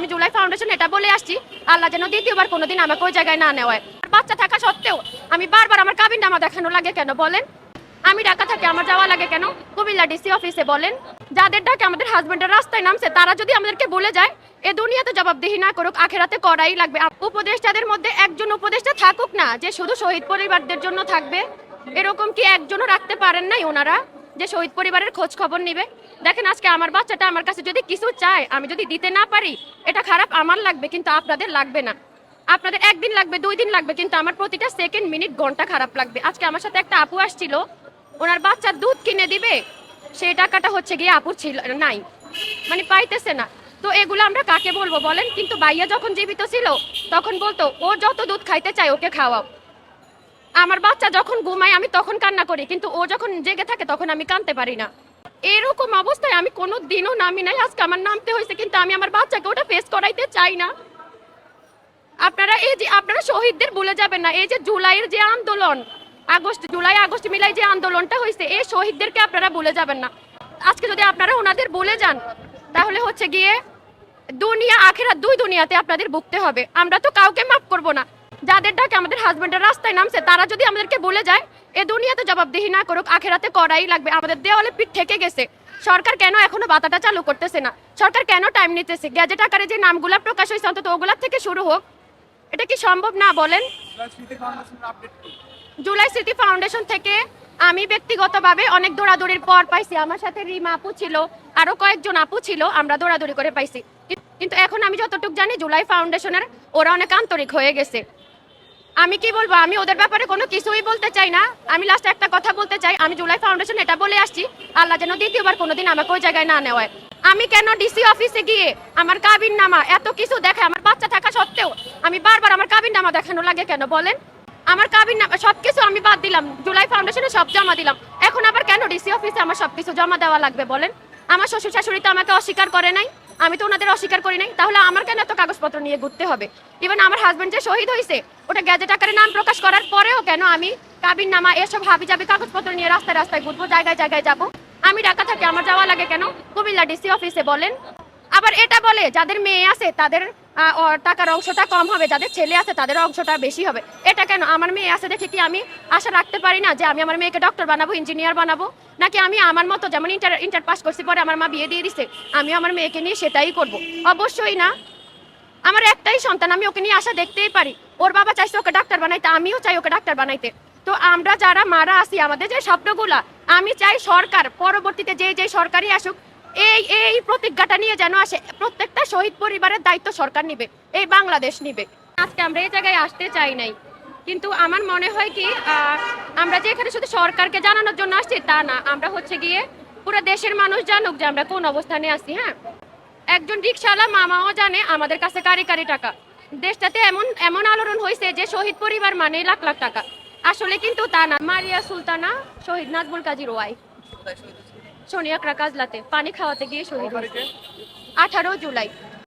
আমি জুলাই ফাউন্ডেশন এটা বলে আসছি, আল্লাহ যেন দ্বিতীয়বার কোনোদিন আমাকে ওই জায়গায় না নেওয়ায়। বাচ্চা থাকা সত্ত্বেও আমি বারবার আমার কাবিন নামা দেখানো লাগে কেন বলেন? আমি ঢাকা থাকি আমার যাওয়া লাগে কেন? কুমিল্লা ডিসি অফিসে বলেন। যাদের ডাকে আমাদের হাজবেন্ডের রাস্তায় নামছে, তারা যদি আমাদেরকে বলে যায়, এ দুনিয়াতে জবাবদিহি না করুক, আখেরাতে করাই লাগবে। উপদেষ্টাদের মধ্যে একজন উপদেষ্টা থাকুক না, যে শুধু শহীদ পরিবারদের জন্য থাকবে, এরকম কি একজনও রাখতে পারেন নাই ওনারা? যে শহীদ পরিবারের খোঁজ খবর নিবে। দেখেন আজকে আমার বাচ্চাটা আমার কাছে যদি কিছু চায়, আমি যদি দিতে না পারি, এটা খারাপ আমার লাগবে, কিন্তু আপনাদের লাগবে না। আপনাদের একদিন লাগবে, দুই দিন লাগবে, কিন্তু আমার প্রতিটা সেকেন্ড মিনিট ঘণ্টা খারাপ লাগবে। আজকে আমার সাথে একটা আপু আসছিল, ওনার বাচ্চার দুধ কিনে দিবে, সেই টাকাটা হচ্ছে গিয়ে আপুর ছিল, নাই। মানে পাইতেছে না। তো এগুলো আমরা কাকে বলব বলেন? কিন্তু বাইয়া যখন জীবিত ছিল, তখন বলতো, ও যত দুধ খাইতে চায়, ওকে খাওয়াও। আমার বাচ্চা যখন ঘুমায়, আমি তখন কান্না করি, কিন্তু ও যখন জেগে থাকে, তখন আমি কানতে পারি না। এরকম অবস্থায় আমি কোনো দিনও নামি নাই, আজকে আমার নামতে হয়েছে, কিন্তু আমি আমার বাচ্চাকে ওটা ফেস করাইতে চাই না। আপনারা এই যে, আপনারা শহীদদের ভুলে যাবেন না, এই যে জুলাইয়ের যে আন্দোলন, আগস্ট, জুলাই, আগস্ট মিলাই যে আন্দোলনটা হয়েছে, এই শহীদদেরকে আপনারা ভুলে যাবেন না। আজকে যদি আপনারা ওনাদের বলে যান, তাহলে হচ্ছে গিয়ে দুনিয়া আখেরা দুই দুনিয়াতে আপনাদের ভুগতে হবে। আমরা তো কাউকে মাফ করব না। যাদের ডাকে আমাদের হাজবেন্ডের রাস্তায় নামছে, তারা যদি আমাদেরকে বলে যায়, এ দুনিয়াতে জবাবদিহি না করুক, আখেরাতে করাই লাগবে, আমাদের দেওয়ালে পিঠ থেকে গেছে। সরকার কেন এখনও বাতাটা চালু করতেছে না? সরকার কেন টাইম নিতেছে? গ্যাজেট আকারে যে নামগুলা প্রকাশ হয়েছে, অন্তত ওগুলার থেকে শুরু হোক। এটা কি সম্ভব না, বলেন? জুলাই স্মৃতি ফাউন্ডেশন থেকে আমি ব্যক্তিগতভাবে অনেক দৌড়াদৌড়ির পর পাইছি। আমার সাথে রিমা আপু ছিল আরও কয়েকজন আপু ছিল, আমরা দৌড়াদৌড়ি করে পাইছি। কিন্তু এখন আমি যতটুকু জানি, জুলাই ফাউন্ডেশনের ওরা অনেক আন্তরিক হয়ে গেছে। আমি কি বলব? আমি ওদের ব্যাপারে কোনো কিছুই বলতে চাই না। আমি লাস্ট একটা কথা বলতে চাই। আমি জুলাই ফাউন্ডেশন এটা বলে আসছি। আল্লাহ যেন দ্বিতীয়বার কোনোদিন আমাকে ওই জায়গায় না নেওয়ায়। আমি কেন ডিসি অফিসে গিয়ে আমার কাবিন নামা এত কিছু দেখে আমার বাচ্চা থাকা সত্ত্বেও আমি বারবার আমার কাবিন নামা দেখানো লাগে কেন বলেন? আমার কাবিন নামা সব কিছু আমি বাদ দিলাম। জুলাই ফাউন্ডেশনে সব জমা দিলাম। এখন আবার কেন ডিসি অফিসে আমার সব কিছু জমা দেওয়া লাগবে বলেন? আমার শ্বশুর শাশুড়ি তো আমাকে অস্বীকার করে নাই। আমি তো ওনাদের অস্বীকার করি নাই। তাহলে আমার কেন এত কাগজপত্র নিয়ে ঘুরতে হবে? ইভেন আমার হাজব্যান্ড যে শহীদ হয়েছে ওটা গ্যাজেট আকারে নাম প্রকাশ করার পরেও কেন আমি কাবিন নামা এসব হাবি যাবি কাগজপত্র নিয়ে রাস্তায় রাস্তায় ঘুরবো, জায়গায় জায়গায় যাব? আমি ঢাকা থাকি, আমার যাওয়া লাগে কেন? কুমিল্লা ডিসি অফিসে বলেন। আবার এটা বলে, যাদের মেয়ে আছে, তাদের টাকার অংশটা কম হবে, যাদের ছেলে আছে তাদের অংশটা বেশি হবে। এটা কেন? আমার মেয়ে আছে দেখে কি আমি আশা রাখতে পারি না যে আমি আমার মেয়েকে ডক্টর বানাবো ইঞ্জিনিয়ার বানাবো? নাকি আমি আমার মতো যেমন ইন্টার ইন্টার পাস করছি, পরে আমার মা বিয়ে দিয়ে দিছে আমি আমার মেয়েকে নিয়ে সেটাই করব? অবশ্যই না। আমার একটাই সন্তান, আমি ওকে নিয়ে আশা দেখতেই পারি। ওর বাবা চাইছে ওকে ডাক্তার বানাইতে, আমিও চাই ওকে ডাক্তার বানাইতে। তো আমরা যারা, মারা আছি, আমাদের যে স্বপ্নগুলা, আমি চাই সরকার, পরবর্তীতে যে যে সরকারই আসুক এই এই প্রতিজ্ঞাটা নিয়ে যেন আসে, প্রত্যেকটা শহীদ পরিবারের দায়িত্ব সরকার নিবে, এই বাংলাদেশ নিবে। আজকে আমরা এই জায়গায় আসতে চাই নাই, কিন্তু আমার মনে হয় কি আমরা যে এখানে শুধু সরকারকে জানানোর জন্য আসছি, তা না, আমরা হচ্ছে গিয়ে পুরো দেশের মানুষ জানুক যে আমরা কোন অবস্থানে আছি হ্যাঁ? একজন রিক্সাওয়ালা মামাও জানে আমাদের কাছে কারি কারি টাকা। দেশটাতে এমন এমন আলোড়ন হয়েছে যে শহীদ পরিবার মানে লাখ লাখ টাকা। আসলে কিন্তু তা না, মারিয়া সুলতানা, শহীদ নাজমুল কাজীর ওয়াই সোনিয়া কাজলাতে পানি খাওয়াতে গিয়ে শহীদ হয়েছে। আঠারো জুলাই।